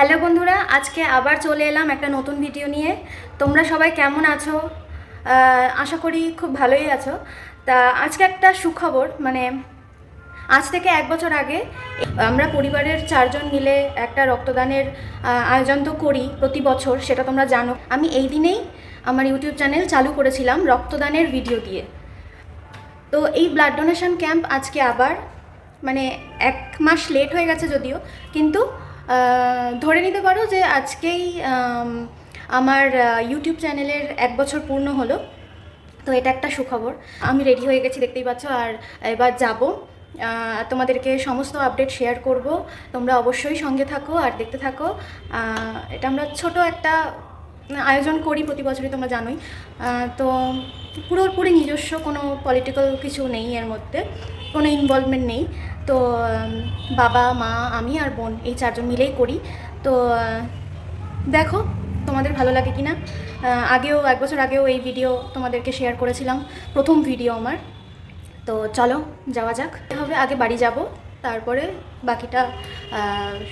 Hello বন্ধুরা, আজকে আবার চলে এলাম একটা নতুন ভিডিও নিয়ে। তোমরা সবাই কেমন আছো? আশা করি খুব ভালোই আছো। তা আজকে একটা সুখবর মানে আজ থেকে এক বছর আগে আমরা পরিবারের চারজন মিলে একটা রক্তদানের আয়োজন তো করি প্রতি বছর, সেটা তোমরা জানো। আমি এই দিনেই আমার ইউটিউব চ্যানেল চালু করেছিলাম রক্তদানের ভিডিও দিয়ে। তো এই ব্লাড ডোনেশন ক্যাম্প আজকে আবার মানে এক মাস লেট হয়ে গেছে যদিও, কিন্তু ধরে নিতে পারো যে আজকেই আমার ইউটিউব চ্যানেলের এক বছর পূর্ণ হলো। তো এটা একটা সুখবর। আমি রেডি হয়ে গেছি, দেখতেই পাচ্ছ। আর এবার যাব। তোমাদেরকে সমস্ত আপডেট শেয়ার করব। তোমরা অবশ্যই সঙ্গে থাকো আর দেখতে থাকো। এটা আমরা ছোট একটা আয়োজন করি প্রতি বছরই, তোমরা জানোই। তো পুরোপুরি নিজস্ব কোনো পলিটিক্যাল কিছু নেই এর মধ্যে। কোনো ইনভলভমেন্ট নেই। তো বাবা, মা, আমি আর বোন এই চারজন মিলেই করি। তো দেখো তোমাদের ভালো লাগে কি না আগেও, এক বছর আগেও এই ভিডিও তোমাদেরকে শেয়ার করেছিলাম, প্রথম ভিডিও আমার। তো চলো, যাওয়া যাক। হবে? আগে বাড়ি যাব, তারপরে বাকিটা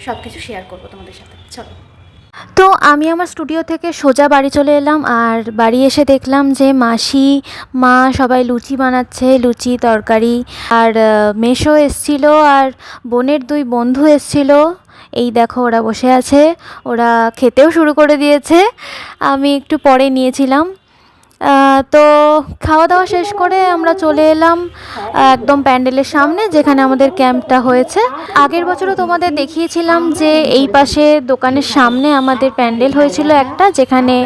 সব কিছু শেয়ার করব তোমাদের সাথে। চলো। তো আমি আমার স্টুডিও থেকে সোজা বাড়ি চলে এলাম আর বাড়ি এসে দেখলাম যে মাসি, মা সবাই লুচি বানাচ্ছে, লুচি তরকারি। আর মেশো এসছিল আর বোনের দুই বন্ধু এসছিল। এই দেখো ওরা বসে আছে, ওরা খেতেও শুরু করে দিয়েছে। আমি একটু পরে নিয়েছিলাম। তো খাওয়া দাওয়া শেষ করে আমরা চলে এলাম একদম প্যান্ডেলের সামনে, যেখানে আমাদের ক্যাম্পটা হয়েছে। আগের বছরও তোমাদের দেখিয়েছিলাম যে এই পাশে দোকানের সামনে আমাদের প্যান্ডেল হয়েছিল একটা, যেখানে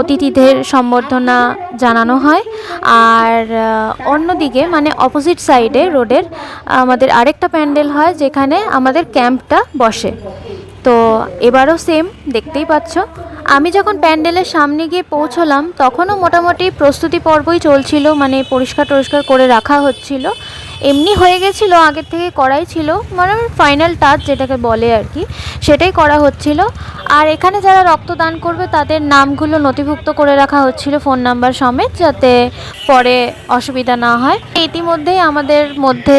অতিথিদের সম্বর্ধনা জানানো হয়। আর অন্যদিকে মানে অপোজিট সাইডে রোডের আমাদের আরেকটা প্যান্ডেল হয়, যেখানে আমাদের ক্যাম্পটা বসে। তো এবারও সেম দেখতেই পাচ্ছ। আমি যখন প্যান্ডেলের সামনে গিয়ে পৌঁছলাম, তখনও মোটামুটি প্রস্তুতি পর্বই চলছিল মানে পরিষ্কার টরিষ্কার করে রাখা হচ্ছিল। এমনি হয়ে গেছিল, আগের থেকে করাই ছিল মানে ফাইনাল টাচ যেটাকে বলে আর কি, সেটাই করা হচ্ছিল। আর এখানে যারা রক্তদান করবে, তাদের নামগুলো নথিভুক্ত করে রাখা হচ্ছিল ফোন নাম্বার সমেত, যাতে পরে অসুবিধা না হয়। ইতিমধ্যেই আমাদের মধ্যে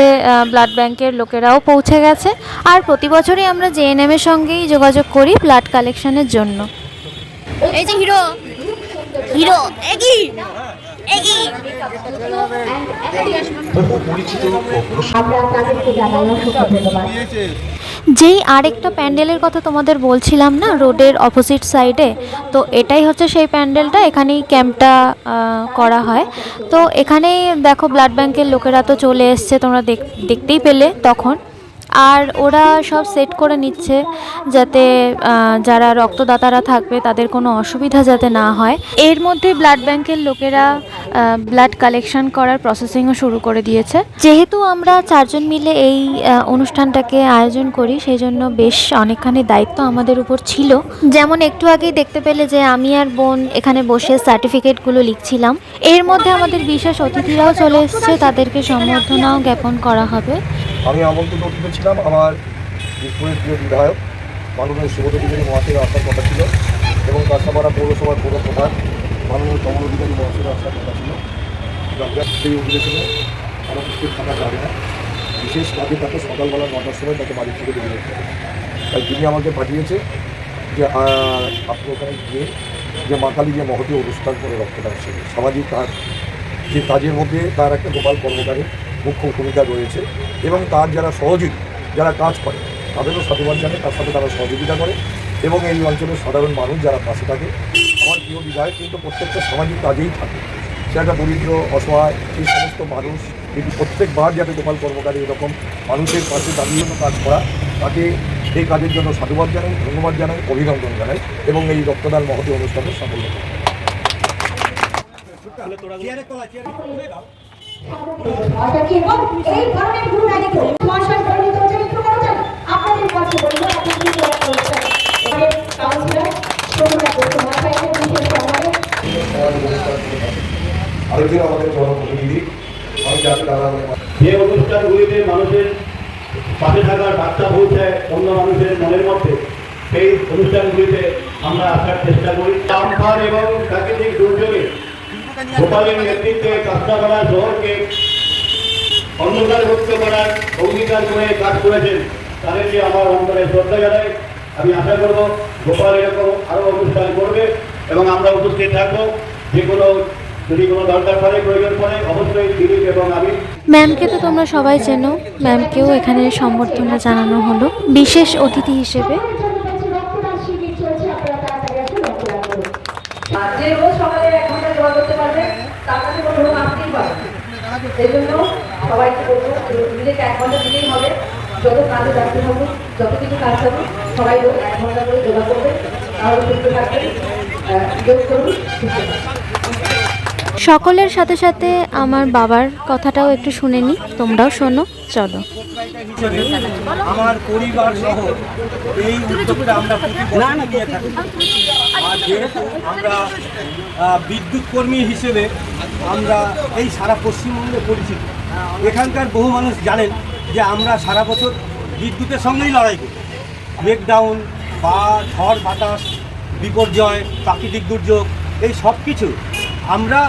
ব্লাড ব্যাংকের লোকেরাও পৌঁছে গেছে। আর প্রতি বছরই আমরা জেএনএমের সঙ্গেই যোগাযোগ করি ব্লাড কালেকশনের জন্য। এই যে হিরো। Hero, eggy eggy. যেই আরেকটা প্যান্ডেলের কথা তোমাদের বলছিলাম না, রোডের অপোজিট সাইডে তো এটাই হচ্ছে সেই প্যান্ডেলটা, এখানেই ক্যাম্পটা করা হয়। তো এখানেই দেখো ব্লাড ব্যাংকের লোকেরা তো চলে এসছে, তোমরা দেখ- দেখতেই পেলে তখন। আর ওরা সব সেট করে নিচ্ছে যাতে যারা রক্তদাতারা থাকবে তাদের কোনো অসুবিধা যাতে না হয়। এর মধ্যে ব্লাড ব্যাংকের লোকেরা ব্লাড কালেকশন করার প্রসেসিংও শুরু করে দিয়েছে। যেহেতু আমরা চারজন মিলে এই অনুষ্ঠানটাকে আয়োজন করি সেই জন্য বেশ অনেকখানি দায়িত্ব আমাদের উপর ছিল। যেমন একটু আগেই দেখতে পেলে যে আমি আর বোন এখানে বসে সার্টিফিকেটগুলো লিখছিলাম। এর মধ্যে আমাদের বিশেষ অতিথিরাও চলে এসেছে, তাদেরকে সম্বর্ধনাও জ্ঞাপন করা হবে। আমি আমন্ত্রিত অতিথি ছিলাম আমার দিসপুরের প্রিয় বিধায়ক, মাননীয় সুবোধ অধিকারী মহাশয়ের আসার কথা ছিল এবং কাঁচাপাড়া পৌরসভার পৌর প্রধান মাননীয় কমল অধিকারী মহাশয়ের আসার কথা ছিল। সেই অধিবেশনে আমার উপস্থিত থাকা যাবে না। বিশেষ কাজে তাকে সকালবেলা নটার সময় তাকে বাড়ি থেকে বেরিয়ে যেতে তাই তিনি আমাকে পাঠিয়েছে যে আপনি ওখানে গিয়ে যে মাকালি যে মহতি অনুষ্ঠান করে রক্তদান সামাজিক কাজ, যে কাজের মধ্যে তার একটা গোপাল কর্মকারী মুখ্য ভূমিকা রয়েছে এবং তার যারা সহযোগী যারা কাজ করে তাদেরও সাধুবাদ জানে তার সাথে তারা সহযোগিতা করে এবং এই অঞ্চলের সাধারণ মানুষ যারা পাশে থাকে আমার প্রিয় বিধায়ক কিন্তু প্রত্যেকটা সামাজিক কাজেই থাকে সে একটা দরিদ্র অসহায় সেই সমস্ত মানুষ কিন্তু প্রত্যেকবার যাতে গোপাল কর্মকারী এরকম মানুষের পাশে দাঁড়িয়ে কাজ করা তাকে এই কাজের জন্য সাধুবাদ জানাই ধন্যবাদ জানাই অভিনন্দন জানাই এবং এই রক্তদান মহতী অনুষ্ঠানের সাফল্য কামনা করি। অর্থাৎ এই ধরনের ভুল নারীকে মহাশয় পরিণত হচ্ছে একটু করেছেন আপনাদের কাছে বলব আপনি কি করে এবারে কাউন্সিলর প্রমোটা করতে মহাশয়কে বিশেষ সম্মানে আরেকজন আমাদের জনপ্রতিনিধি আমি যাকে তারা যে অনুষ্ঠানগুলিতে মানুষের পাশে থাকার বার্তা পৌঁছায় অন্য মানুষের মনের মধ্যে সেই অনুষ্ঠানগুলিতে আমরা আসার চেষ্টা করি আমফান এবং প্রাকৃতিক দুর্যোগে গোপালের নেতৃত্বে কাস্তাপাড়া শহরকে অন্ধকার মুক্ত করার অঙ্গীকার করে কাজ করেছেন তাদেরকে আমার অন্তরে শ্রদ্ধা জানাই আমি আশা করব গোপাল এরকম আরও অনুষ্ঠান করবে এবং আমরা উপস্থিত থাকব। যে কোনো যদি কোনো দরকার পড়ে প্রয়োজন পড়ে অবশ্যই দিলীপ এবং আমি ম্যামকে তো তোমরা সবাই চেনো। ম্যামকেও এখানে সম্বর্ধনা জানানো হলো বিশেষ অতিথি হিসেবে রক্তদান শিবির চলছে আপনারা তাড়াতাড়ি আসুন রক্তদান করুন আর যে রোজ সকালে এক ঘণ্টা জোগাড় করতে পারবে তার কাছে কোনো লোক আসতেই পারে সেই জন্য সবাইকে বলব যে নিজেকে এক ঘণ্টা দিতেই হবে। যত কাজে ব্যস্ত থাকুন যত কিছু কাজ থাকুক সবাই লোক এক ঘণ্টা করে জোগাড় করবে তাহলে সুস্থ থাকবেন। যোগ করুন সুস্থ সকলের সাথে সাথে আমার বাবার কথাটাও একটু শুনে নি। তোমরাও শোনো চলো। আমার পরিবার সহ এই উদ্যোগটা আমরা যেহেতু আমরা বিদ্যুৎ কর্মী হিসেবে আমরা এই সারা পশ্চিমবঙ্গে পরিচিত। এখানকার বহু মানুষ জানেন যে আমরা সারা বছর বিদ্যুতের সঙ্গেই লড়াই করি। ব্রেকডাউন বা ঝড়, বাতাস, বিপর্যয়, প্রাকৃতিক দুর্যোগ, এই সব কিছু আমরা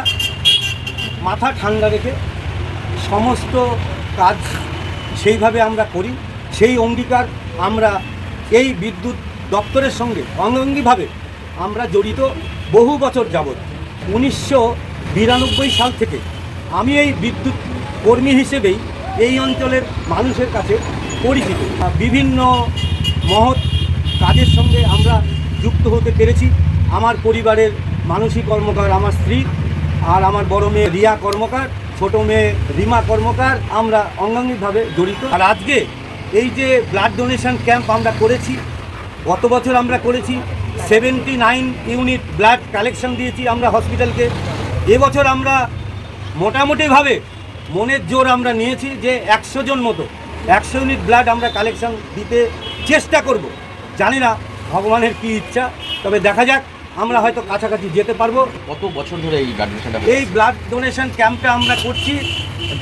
মাথা ঠান্ডা রেখে সমস্ত কাজ সেইভাবে আমরা করি। সেই অঙ্গীকার আমরা এই বিদ্যুৎ দপ্তরের সঙ্গে অঙ্গাঙ্গিভাবে আমরা জড়িত বহু বছর যাবৎ, উনিশশো বিরানব্বই সাল থেকে আমি এই বিদ্যুৎ কর্মী হিসেবেই এই অঞ্চলের মানুষের কাছে পরিচিত। বিভিন্ন মহৎ কাজের সঙ্গে আমরা যুক্ত হতে পেরেছি। আমার পরিবারের মানসিক কর্মকার আমার স্ত্রী আর আমার বড় মেয়ে রিয়া কর্মকার, ছোট মেয়ে রিমা কর্মকার আমরা অঙ্গাঙ্গিকভাবে জড়িত। আর আজকে এই যে ব্লাড ডোনেশন ক্যাম্প আমরা করেছি, গত বছর আমরা করেছি seventy nine unit blood collection দিয়েছি আমরা হসপিটালকে। এবছর আমরা মোটামুটিভাবে মনের জোর আমরা নিয়েছি যে একশো জন মতো একশো ইউনিট ব্লাড আমরা কালেকশন দিতে চেষ্টা করব। জানি না ভগবানের কী ইচ্ছা তবে দেখা যাক আমরা হয়তো কাছাকাছি যেতে পারব। কত বছর ধরে এই ব্লাড ডোনেশনটা এই ব্লাড ডোনেশন ক্যাম্পটা আমরা করছি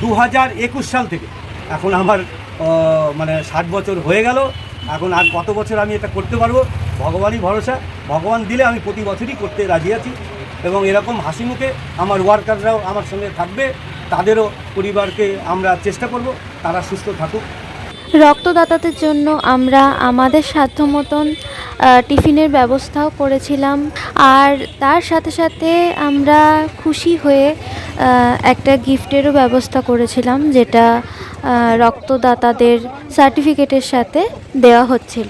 দু হাজার একুশ সাল থেকে। এখন আমার মানে ষাট বছর হয়ে গেল এখন আর কত বছর আমি এটা করতে পারব? ভগবানই ভরসা। ভগবান দিলে আমি প্রতি বছরই করতে রাজি আছি এবং এরকম হাসি মুখে আমার ওয়ার্কাররাও আমার সঙ্গে থাকবে, তাদেরও পরিবারকে আমরা চেষ্টা করব, তারা সুস্থ থাকুক। রক্তদাতাদের জন্য আমরা আমাদের সাধ্য মতন টিফিনের ব্যবস্থাও করেছিলাম। আর তার সাথে সাথে আমরা খুশি হয়ে একটা গিফটেরও ব্যবস্থা করেছিলাম, যেটা রক্তদাতাদের সার্টিফিকেটের সাথে দেওয়া হচ্ছিল।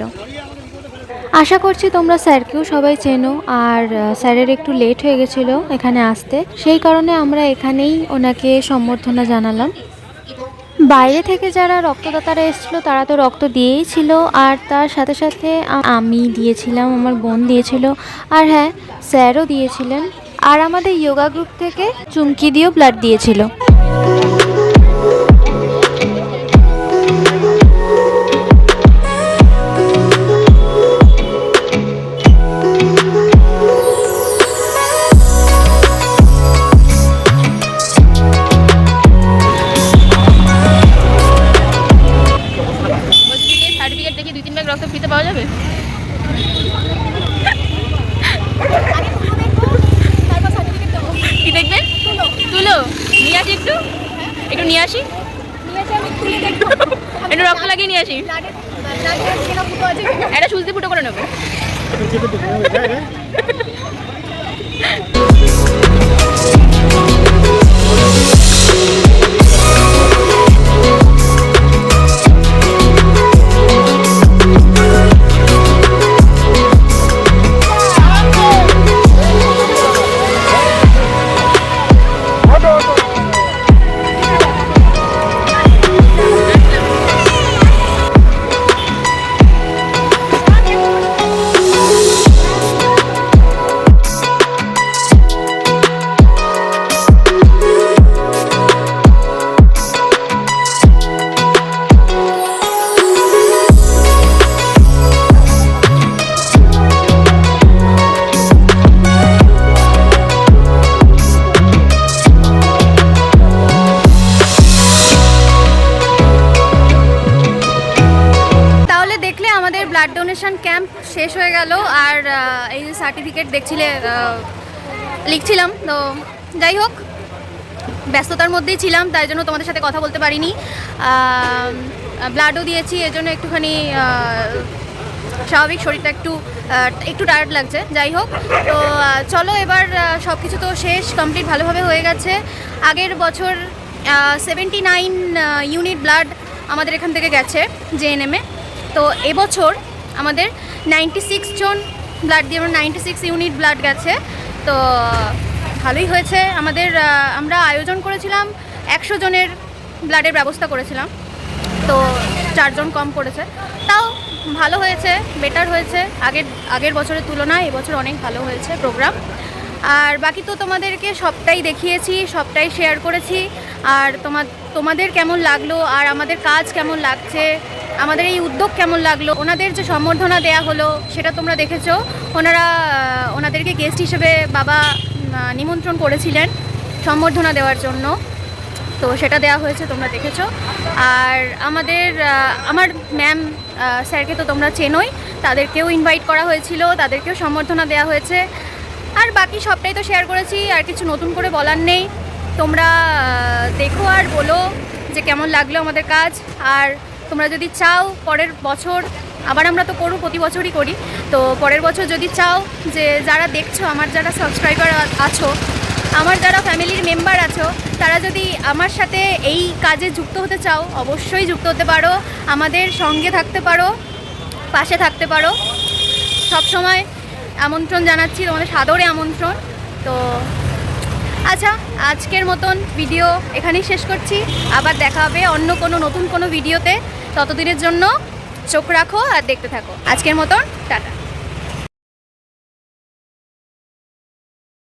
আশা করছি তোমরা স্যারকেও সবাই চেনো আর স্যারের একটু লেট হয়ে গেছিল এখানে আসতে। সেই কারণে আমরা এখানেই ওনাকে সম্বর্ধনা জানালাম। বাইরে থেকে যারা রক্তদাতারা এসেছিল, তারা তো রক্ত দিয়েই ছিল আর তার সাথে সাথে আমি দিয়েছিলাম, আমার বোন দিয়েছিল আর হ্যাঁ স্যারও দিয়েছিলেন। আর আমাদের যোগা গ্রুপ থেকে চুমকি দিয়েও ব্লাড দিয়েছিল। নিয়ে আসি একটা সুজি ফুটো করে নেব। শেষ হয়ে গেল আর এই যে সার্টিফিকেট দেখছিলে লিখছিলাম, তো যাই হোক, ব্যস্ততার মধ্যেই ছিলাম, তাই জন্য তোমাদের সাথে কথা বলতে পারিনি। ব্লাডও দিয়েছি এর জন্য একটুখানি স্বাভাবিক শরীরটা একটু একটু টায়ার্ড লাগছে, যাই হোক। তো চলো এবার সব কিছু তো শেষ কমপ্লিট ভালোভাবে হয়ে গেছে। আগের বছর সেভেন্টি নাইন ইউনিট ব্লাড আমাদের এখান থেকে গেছে জেএনএমে তো এবছর আমাদের নাইনটি সিক্স জন ব্লাড দিয়ে আমরা নাইনটি সিক্স ইউনিট ব্লাড গেছে। তো, ভালোই হয়েছে। আমাদের আমরা আয়োজন করেছিলাম, একশো জনের ব্লাডের ব্যবস্থা করেছিলাম। তো, চারজন কম করেছে। তাও ভালো হয়েছে বেটার হয়েছে। আগের আগের বছরের তুলনায় এবছর অনেক ভালো হয়েছে প্রোগ্রাম আর বাকি তো তোমাদেরকে সবটাই দেখিয়েছি, সবটাই শেয়ার করেছি। আর তোমার তোমাদের কেমন লাগল? আর আমাদের কাজ কেমন লাগছে? আমাদের এই উদ্যোগ কেমন লাগল? ওনাদের যে সম্বর্ধনা দেয়া হলো, সেটা তোমরা দেখেছ। ওনারা ওনাদেরকে গেস্ট হিসেবে বাবা নিমন্ত্রণ করেছিলেন সম্বর্ধনা দেওয়ার জন্য। তো সেটা দেওয়া হয়েছে, তোমরা দেখেছ। আর আমাদের আমার ম্যাম স্যারকে তো তোমরা চেনোই। তাদেরকেও ইনভাইট করা হয়েছিল, তাদেরকেও সম্বর্ধনা দেওয়া হয়েছে। আর বাকি সবটাই তো শেয়ার করেছি, আর কিছু নতুন করে বলার নেই। তোমরা দেখো আর বলো যে কেমন লাগল আমাদের কাজ। আর তোমরা যদি চাও পরের বছর, আবার আমরা তো করব প্রতি বছরই করি, তো পরের বছর যদি চাও যে যারা দেখছ, আমার যারা সাবস্ক্রাইবার আছো, আমার যারা ফ্যামিলির মেম্বার আছো, তারা যদি আমার সাথে এই কাজে যুক্ত হতে চাও, অবশ্যই যুক্ত হতে পারো, আমাদের সঙ্গে থাকতে পারো, পাশে থাকতে পারো। সব সময় আমন্ত্রণ জানাচ্ছি, তোমাদের সাদরে আমন্ত্রণ। তো আচ্ছা আজকের মতন ভিডিও এখানেই শেষ করছি। আবার দেখা হবে অন্য কোনো, নতুন কোনো ভিডিওতে ততদিনের জন্য চোখ রাখো আর দেখতে থাকো। আজকের মতন টাটা।